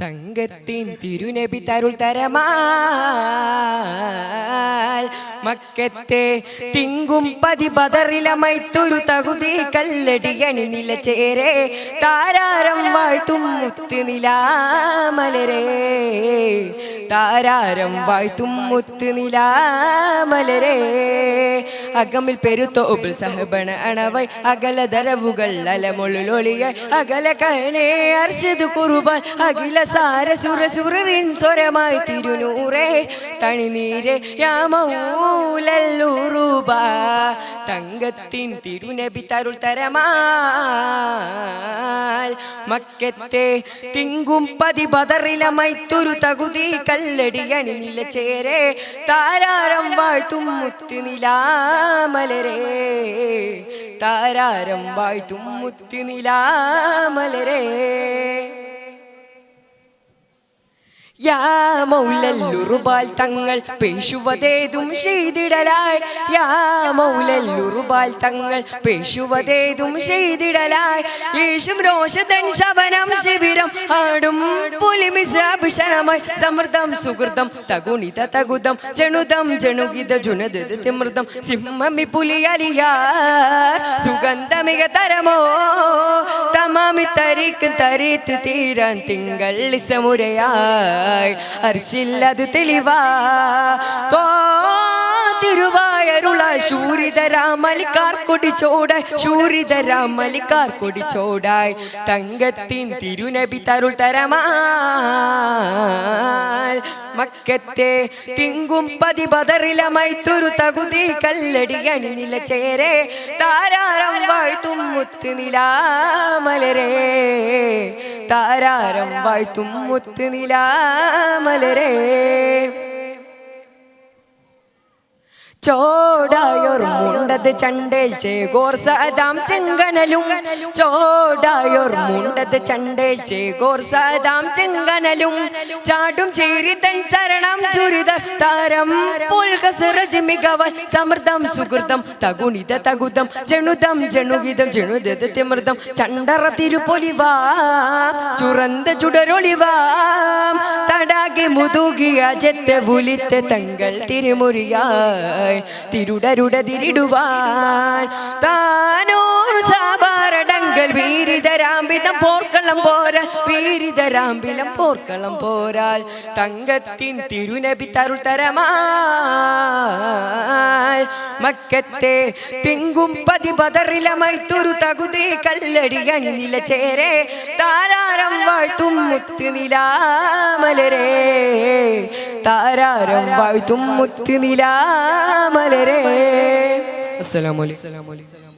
തങ്കത്തിൻ തിരുനബി തരുൾ തരമാൽ. മക്കത്തെ തിങ്കും പതി ബദറിലമൈത്തൊരു തകുതി കല്ലടിയണി ചേരെ. താരാരം വാഴ്ത്തും മുത്ത് നിലാമലരേ. താരാരം വാഴ്ത്തും മുത്ത് നിലാമലരെ അകമിൽ പെരുത്തോബിൾ സഹബണ അണവൈ അകല ദരവുകൾ അലമൊളിയൊളിയ അകല കനെ അർഷത് കുറുബാൻ അഖില സാര സുര സുറിൻ സ്വരമായി തിരുനൂറേ. തണിനീരെ യാമൂലൂറുബ തങ്കത്തിൻ തിരുനബി തരുൾ തരമാൽ മക്കത്തെ തിങ്കും പതി ബദറിലമൈത്തൊരു തകുതി കല്ലടിയണി നിലച്ചേരെ താരാരം വാഴ്ത്തും മുത്ത് നിലാമലരേ താരാരം വാഴ്ത്തും മുത്ത് നിലാമലരേ യാ മൗലല്ലുറുബാൽ തങ്ങൾ പേശുവതേതും ചെയ്തിടലായി. യാ മൗലല്ലുറുബാൽ തങ്ങൾ പേശുവതേതും ചെയ്തിടലായി. യേശും രോഷതൻ ശവനം ശിബിരം ആടും പുലിമിസാഭിഷണമായി സമൃദ്ധം സുഹൃതം തകുണിത തകുതം ജണുതം ജണുഗിത ജുനദ തിമൃതം സിംഹമി പുലിയലിയാർ. സുഗന്ധമിക തരമോ തമാമി തരിക്കും തരിത്ത് തീരാൻ തിങ്കൾ സമുരയായി. അർച്ചില്ലത് തെളിവാ. തോ തിരുവായരുള ശൂരിതരാമലിക്കാർ കൊടിച്ചോടായി ശൂരിതരാമലിക്കാർ കൊടിച്ചോടായി. തങ്കത്തിൻ തിരുനബി തരുൾ തരമാ മക്കത്തെ തിങ്കും പതി ബദറിലമൈത്തൊരു തകുതി കല്ലടി അണിനില ചേരെ. താരാരം വാഴ്ത്തും മുത്ത് നിലാമലരെ. താരാരം വാഴ്ത്തും മുത്ത് നിലാമലരേ. ചോടായോർ മുണ്ടത് ചണ്ടേ ചേകോർ സദാം ചെങ്കനലും. ചോടായോർ മുണ്ടത് ചണ്ടേ ചേകോർ സദാം ചെങ്കനലും. ചാടും ചേരി തൻ ചരണം ചുരിത താരം. പുൽകസുരജ് മികവൻ സമൃദ്ധം സുഹൃതം തകുണിത തകുതം. ജണുതം ജണുഗിതം ജണുദത് തിമൃതം. ചണ്ടറ തിരുപൊലിവാ. ചുറന്ത ചുടരൊളിവാം. മുതുകിയ ജത്തെ പുലിത്തെ തങ്ങൾ തിരുമുറിയായി തിരുടരുട തിരിടുവാൻ. താനൂർ സാബാരടങ്കൽ വീരിതരാമ്പിതം പോർക്കളം പോരാ പീരിതരാമ്പിലം പോർക്കളം പോരാൽ തങ്കത്തിൻ തിരുനബി തരുൾ മക്കത്തെ തിങ്കും പതി പതറിലമൈത്തൊരു തകുതി കല്ലടി അണിനില ചേരെ താരാരം വാഴ്ത്തും മുത്തുനിലാമലരെ. താരാരം വാഴ്ത്തും മുത്തുനിലാമലരെ. അസ്സലാമു അലൈക്കും.